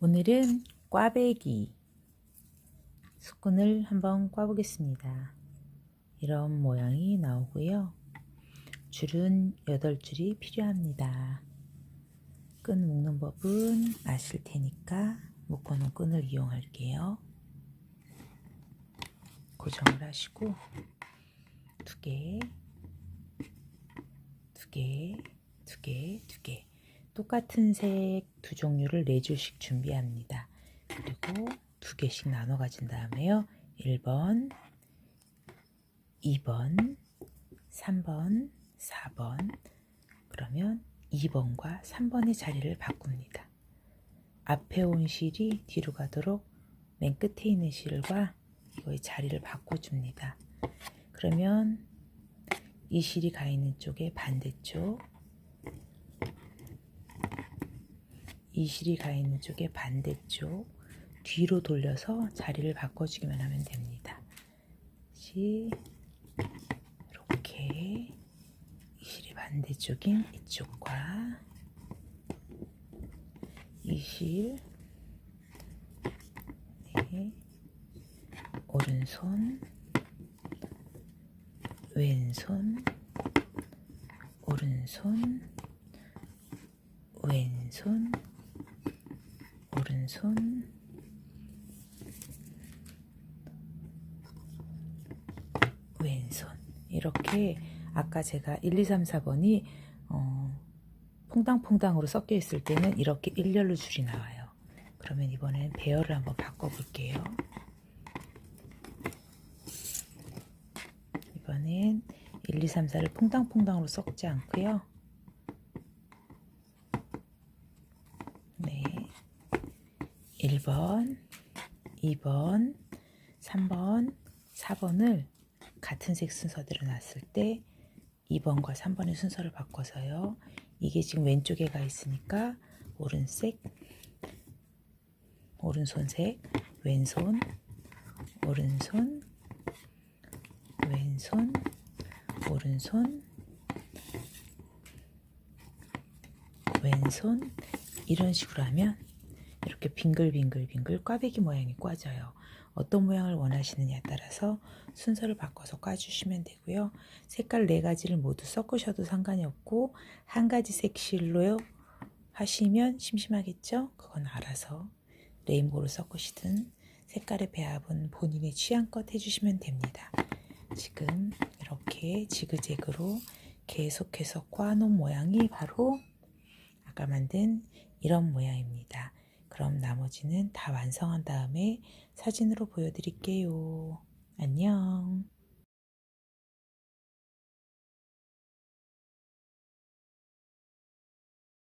오늘은 꽈배기 수건을 한번 꽈보겠습니다. 이런 모양이 나오고요. 줄은 8줄이 필요합니다. 끈 묶는 법은 아실 테니까 묶어놓은 끈을 이용할게요. 고정을 하시고 두 개, 두 개, 두 개, 두 개. 똑같은 색 두 종류를 네 줄씩 준비합니다. 그리고 두 개씩 나눠 가진 다음에요. 1번, 2번, 3번, 4번. 그러면 2번과 3번의 자리를 바꿉니다. 앞에 온 실이 뒤로 가도록 맨 끝에 있는 실과 이거의 자리를 바꿔줍니다. 그러면 이 실이 가 있는 쪽에 반대쪽, 이 실이 가 있는 쪽에 반대쪽 뒤로 돌려서 자리를 바꿔주기만 하면 됩니다. 시 이렇게 이 실이 반대쪽인 이쪽과 이 실. 네, 오른손 왼손 오른손 왼손 오른손 왼손 이렇게 아까 제가 1, 2, 3, 4번이 어, 퐁당퐁당으로 섞여 있을 때는 이렇게 일렬로 줄이 나와요. 그러면 이번엔 배열을 한번 바꿔볼게요. 이번엔 1, 2, 3, 4를 퐁당퐁당으로 섞지 않고요. 네. 1번, 2번, 3번, 4번을 같은 색 순서대로 놨을 때 2번과 3번의 순서를 바꿔서요. 이게 지금 왼쪽에 가 있으니까 오른색, 오른손색, 왼손, 오른손, 왼손, 오른손, 왼손 이런 식으로 하면 이렇게 빙글빙글빙글 꽈배기 모양이 꽈져요. 어떤 모양을 원하시느냐에 따라서 순서를 바꿔서 꽈주시면 되고요. 색깔 네 가지를 모두 섞으셔도 상관이 없고 한 가지 색실로 하시면 심심하겠죠? 그건 알아서 레인보우를 섞으시든 색깔의 배합은 본인의 취향껏 해주시면 됩니다. 지금 이렇게 지그재그로 계속해서 꽈놓은 모양이 바로 아까 만든 이런 모양입니다. 그럼 나머지는 다 완성한 다음에 사진으로 보여드릴게요. 안녕!